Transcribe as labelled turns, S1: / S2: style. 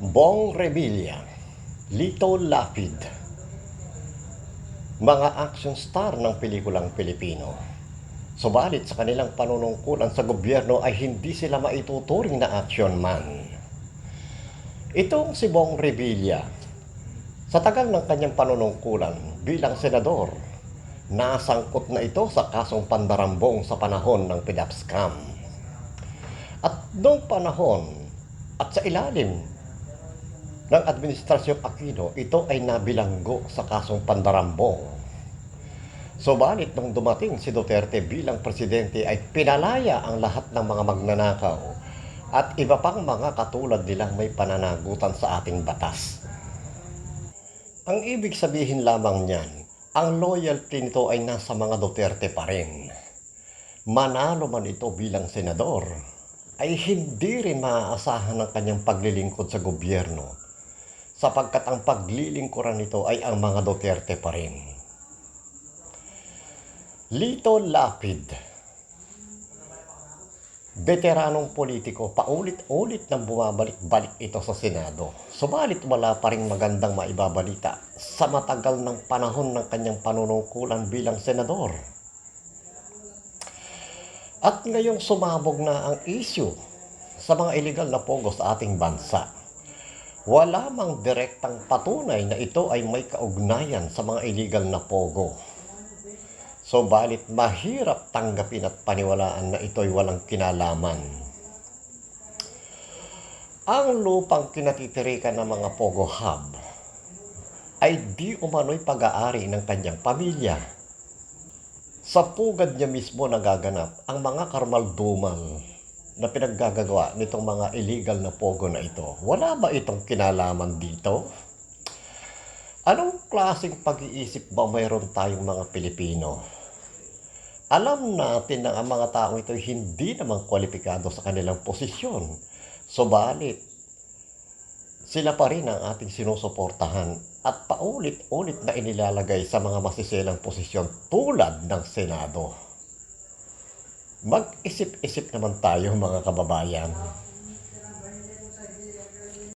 S1: Bong Revilla, Lito Lapid, mga action star ng pelikulang Pilipino. Subalit sa kanilang panunungkulan sa gobyerno ay hindi sila maituturing na action man. Itong si Bong Revilla, sa tagal ng kanyang panunungkulan bilang senador, nasangkot na ito sa kasong pandarambong sa panahon ng PDAP scam. At noong panahon at sa ilalim ng Administrasyong Aquino, ito ay nabilanggo sa kasong pandarambong. Subalit nung dumating si Duterte bilang presidente ay pinalaya ang lahat ng mga magnanakaw at iba pang mga katulad nilang may pananagutan sa ating batas. Ang ibig sabihin lamang niyan, ang loyalty nito ay nasa mga Duterte pa rin. Manalo man ito bilang senador, ay hindi rin maaasahan ng kanyang paglilingkod sa gobyerno sapagkat ang paglilingkuran nito ay ang mga Duterte pa rin. Lito Lapid Veteranong politiko, paulit-ulit nang bumabalik-balik ito sa Senado. Subalit wala pa rin magandang maibabalita sa matagal ng panahon ng kanyang panunungkulan bilang senador. At ngayong sumabog na ang issue sa mga illegal na pogo sa ating bansa. Wala mang direktang patunay na ito ay may kaugnayan sa mga illegal na pogo. So balit mahirap tanggapin at paniwalaan na ito'y walang kinalaman. Ang lupang kinatitirikan ng mga Pogo Hub ay di umano'y pag-aari ng kanyang pamilya. Sa pugad niya mismo nagaganap ang mga karmaldumal na pinaggagawa nitong mga illegal na pogo na ito. Wala ba itong kinalaman dito? Anong klaseng pag-iisip ba mayroon tayong mga Pilipino? Alam natin na ang mga taong ito hindi naman kwalipikado sa kanilang posisyon. Subalit, sila pa rin ang ating sinusuportahan at paulit-ulit na inilalagay sa mga masiselang posisyon tulad ng Senado. Mag-isip-isip naman tayo mga kababayan.